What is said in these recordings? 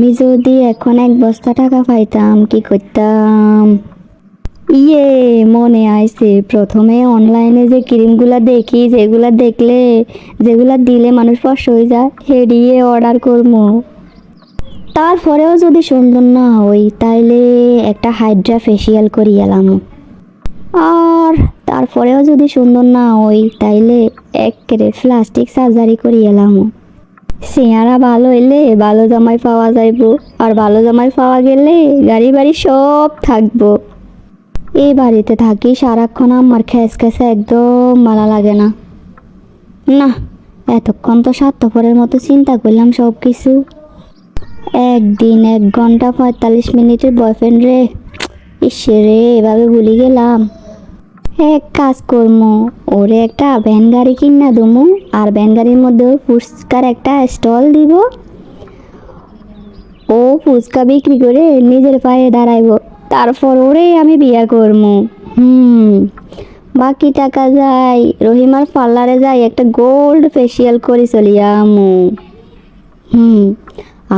আমি যদি এখন এক বস্তা টাকা পাইতাম, কি করতাম? ইয়ে মনে আইছে, প্রথমে অনলাইনে যে ক্রিমগুলা দেখি, যেগুলা দেখলে, যেগুলা দিলে মানুষ ফস হয়ে যায়, হেডিয়ে অর্ডার করব তারপরেও যদি সুন্দর না হই, তাইলে একটা হাইড্রা ফেসিয়াল করি এলাম। আর তারপরেও যদি সুন্দর না হই, তাইলে একেরে প্লাস্টিক সার্জারি করি এলাম। চেহারা ভালো হইলে ভালো জামাই পাওয়া যাইব। আর ভালো জামাই পাওয়া গেলে গাড়ি বাড়ি সব থাকব। এই বাড়িতে থাকি সারাক্ষণ আমার খেস খেসে একদম ভালো লাগে না। না, এতক্ষণ তো স্বার্থপরের মতো চিন্তা করলাম সব কিছু একদিন এক ঘণ্টা পঁয়তাল্লিশ মিনিটের বয়ফ্রেন্ড রে, ইসে রে, এভাবে ভুলে গেলাম। এক কাজ করমু, ওরে একটা ভ্যান গাড়ি কিনা দমু, আর ভ্যান গাড়ির মধ্যে ফুচকার একটা স্টল দিব। ও ফুচকা বিক্রি করে নিজের পায়ে দাঁড়াইব, তারপর ওরে আমি বিয়া করমু। হুম, বাকি টাকা যাই, রহিমার পার্লারে যাই, একটা গোল্ড ফেসিয়াল করে চলি আমু হুম,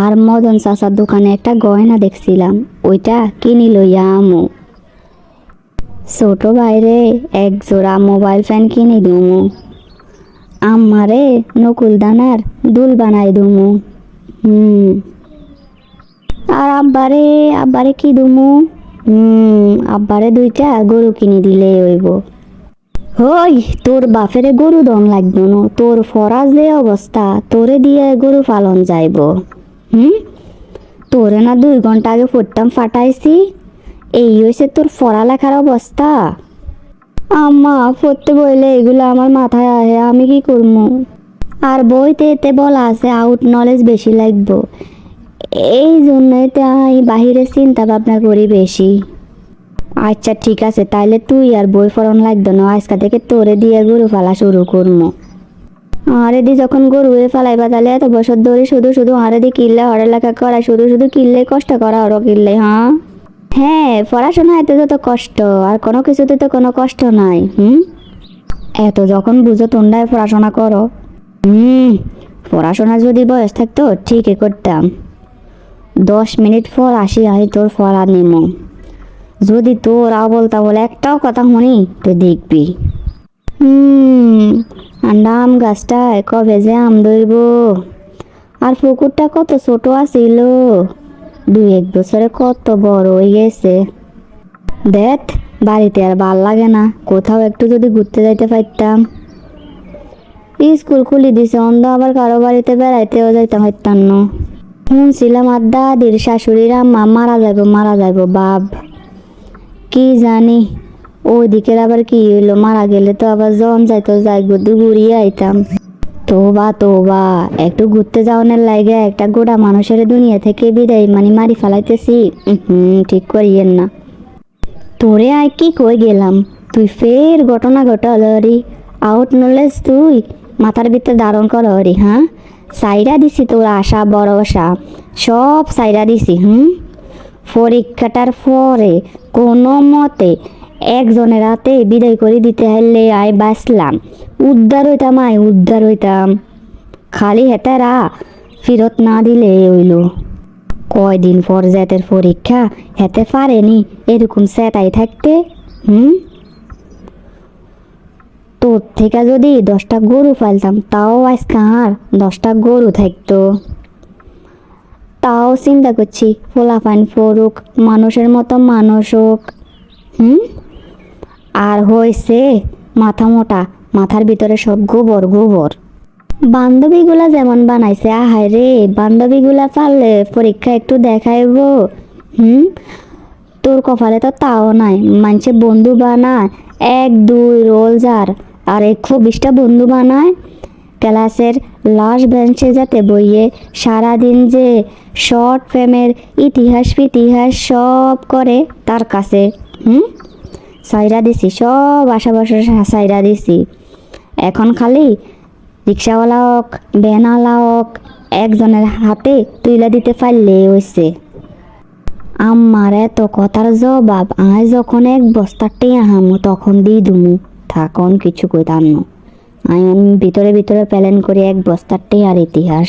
আর মদন চাচার দোকানে একটা গয়না দেখছিলাম, ওইটা কিনি লইয়া আমু ছোট বাইরে এক জোড়া মোবাইল ফ্যান কিনে দুমু। আমারে নকুল দানার দুল বানাই দুমু। হুম। আর আব্বারে আব্বারে কি দুমু? হুম, আব্বারে দুইটা গরু কিনে দিলে হইব। হই, তোর বাপেরে গরু দম লাগবে না। তোর ফরাজ যে অবস্থা, তোরে দিয়ে গরু পালন যাইব। হুম? তোরে না দুই ঘণ্টা আগে পড়তাম ফাটাইছি। এই হয়েছে তোর পড়ালেখার অবস্থা। আম্মা, পড়তে বইলে এগুলো আমার মাথায় আহে, আমি কি করব আর বইতে এতে বলা আছে আউট নলেজ বেশি লাগবো। এই জন্যই তো আমি বাহিরে চিন্তা ভাবনা করি বেশি। আচ্ছা ঠিক আছে, তাইলে তুই আর বই ফরন লাগতো না, আজকা থেকে তোরে দিয়ে গরু ফালা শুরু করব আরে দি, যখন গরু হয়ে ফালাইবা তাহলে এত বছর ধরে শুধু শুধু আরে দি কিল্লে হরে লেখা করা, শুধু শুধু কিল্লে কষ্ট করা হরো কিল্লে হ্যাঁ? হ্যাঁ পড়াশোনা এতে যত কষ্ট, আর কোনো কিছুতে তো কোনো কষ্ট নাই, হুম? এত যখন বুঝো তোমরাই পড়াশোনা করো। হুম পড়াশোনা যদি বয়স থাকতো, ঠিকই করতাম। দশ মিনিট পর আসি আমি তোর ফলা নেমো। যদি তোর আবল তাবল একটাও কথা শুনি তুই দেখবি। হুম, আর আম গাছটায় কবে যে আম ধরব? আর পুকুরটা কত ছোট আছিল। দুই এক বছরে কত বড় হয়ে গেছে। দেখ, বাড়িতে আর ভালো লাগে না। কোথাও একটু যদি ঘুরতে যাইতে পারতাম। স্কুল খুলি দিছে, অন্ধ আবার কারও বাড়িতে বেড়াইতেও যাইতাম পারতাম না। শুনছিলাম আর দাদির শাশুড়ির আম্মা, মারা যাইব মারা যাইব, বাপ। কি জানি ওইদিকের আবার কি হইল, মারা গেলে তো আবার জন যাইতো যাই ঘুরিয়ে আইতাম। তোবা তোবা। একটু ঘুরতে যাওয়ানোর লাগে, একটা গোটা মানুষের দুনিয়া থেকে বিদায় মানে মারি ফেলাইতেছি। হুম ঠিক করিয়েন না। তোরে আয় কি কই গেলাম? তুই ফের ঘটনা ঘটালি আউট নলেজ তুই, মাথার ভিতরে দারণ কর হরি হ্যাঁ? সাইরা দিছি তোর আশা, ভরসা। সব সাইরা দিছি, হুম? পরীক্ষাটার পরে কোনো মতে একজনের হাতে বিদায় করে দিতে হলে আয় বাঁচলাম। উদ্ধার হইতাম, আয় উদ্ধার হইতাম। খালি হেতারা ফিরত না দিলে হইল। কয়দিন পর জাতের পরীক্ষা, হেতে পারেনি এরকম সেটাই থাকতে, হুম? তোর থেকে যদি দশটা গরু পালতাম, তাও আজকে আর দশটা গরু থাকতো। তাও চিন্তা করছি ফোলাফান ফরুক মানুষের মতো মানুষ হোক, হুম? আর হয়েছে মাথা মোটা, মাথার ভিতরে সব গোবর গোবর। বান্ধবীগুলা যেমন বানাইছে আহাই রে, বান্ধবীগুলা পারলে পরীক্ষা একটু দেখাইব। হুম? তোর কপালে তো তাও নাই। মানুষে বন্ধু বানায়, এক, দুই রোল যার। আর একশো বিশটা বন্ধু বানায়, ক্লাসের লাস্ট বেঞ্চে যাতে বইয়ে সারাদিন যে শর্ট ফ্রেমের ইতিহাস ইতিহাস সব করে তার কাছে। হুম? সাইরা দিছি, সব আশা বসা সাইরা দিছি। এখন খালি রিক্সাওয়ালা হোক ভ্যানওয়ালা হোক একজনের হাতে তুইলা দিতে পারলে হইছে। আমার এত কথার জবাব আয় যখন এক বস্তা টেয়া হামু, তখন দি দুমু। থাকন কিছু কইতাম না। আমি ভিতরে ভিতরে প্ল্যান করি এক বস্তার আর ইতিহাস।